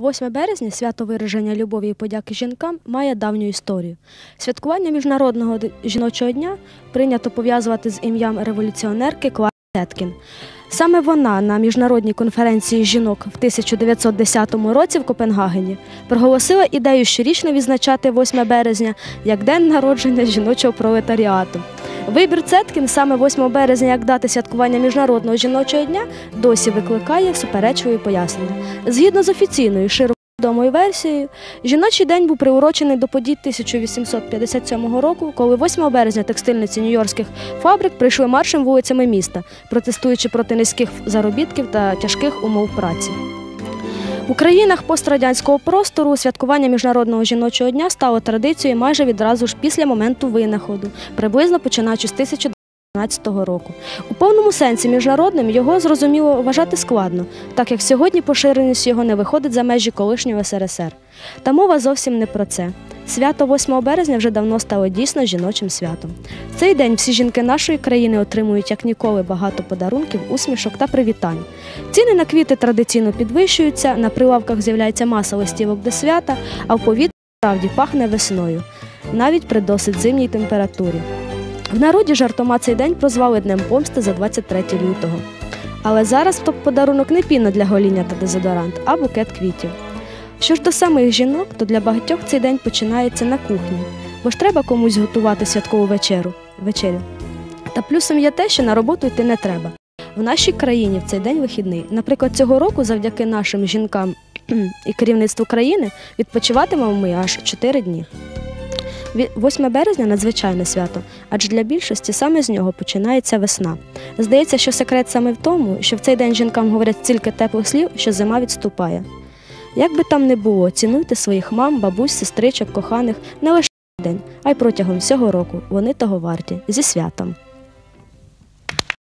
8 березня свято вираження любові і подяки жінкам має давню історію. Святкування Міжнародного жіночого дня прийнято пов'язувати з ім'ям революціонерки Клари Цеткін. Саме вона на міжнародній конференції жінок в 1910 році в Копенгагені проголосила ідею щорічно відзначати 8 березня як день народження жіночого пролетаріату. Вибір Цеткін саме 8 березня як дати святкування Міжнародного жіночого дня досі викликає суперечливі пояснення. Згідно з офіційною широко відомою версією, жіночий день був приурочений до подій 1857 року, коли 8 березня текстильниці нью-йоркських фабрик прийшли маршем вулицями міста, протестуючи проти низьких заробітків та тяжких умов праці. У країнах пострадянського простору святкування Міжнародного жіночого дня стало традицією майже відразу ж після моменту винаходу, приблизно починаючи з 1912 року. У повному сенсі міжнародним його зрозуміло вважати складно, так як сьогодні поширеність його не виходить за межі колишнього СРСР. Та мова зовсім не про це. Свято 8 березня вже давно стало дійсно жіночим святом. В цей день всі жінки нашої країни отримують як ніколи багато подарунків, усмішок та привітань. Ціни на квіти традиційно підвищуються, на прилавках з'являється маса листівок до свята, а в повітрі справді пахне весною, навіть при досить зимній температурі. В народі жартома цей день прозвали Днем помсти за 23 лютого. Але зараз топ-подарунок не піна для гоління та дезодорант, а букет квітів. Що ж до самих жінок, то для багатьох цей день починається на кухні, бо ж треба комусь готувати святкову вечерю. вечерю. Та плюсом є те, що на роботу йти не треба. В нашій країні в цей день вихідний. Наприклад, цього року, завдяки нашим жінкам і керівництву країни, відпочиватимемо ми аж 4 дні. Ві- 8 березня надзвичайне свято, адже для більшості саме з нього починається весна. Здається, що секрет саме в тому, що в цей день жінкам говорять стільки теплих слів, що зима відступає. Як би там не було, цінуйте своїх мам, бабусь, сестричок, коханих не лише день, а й протягом всього року. Вони того варті. Зі святом!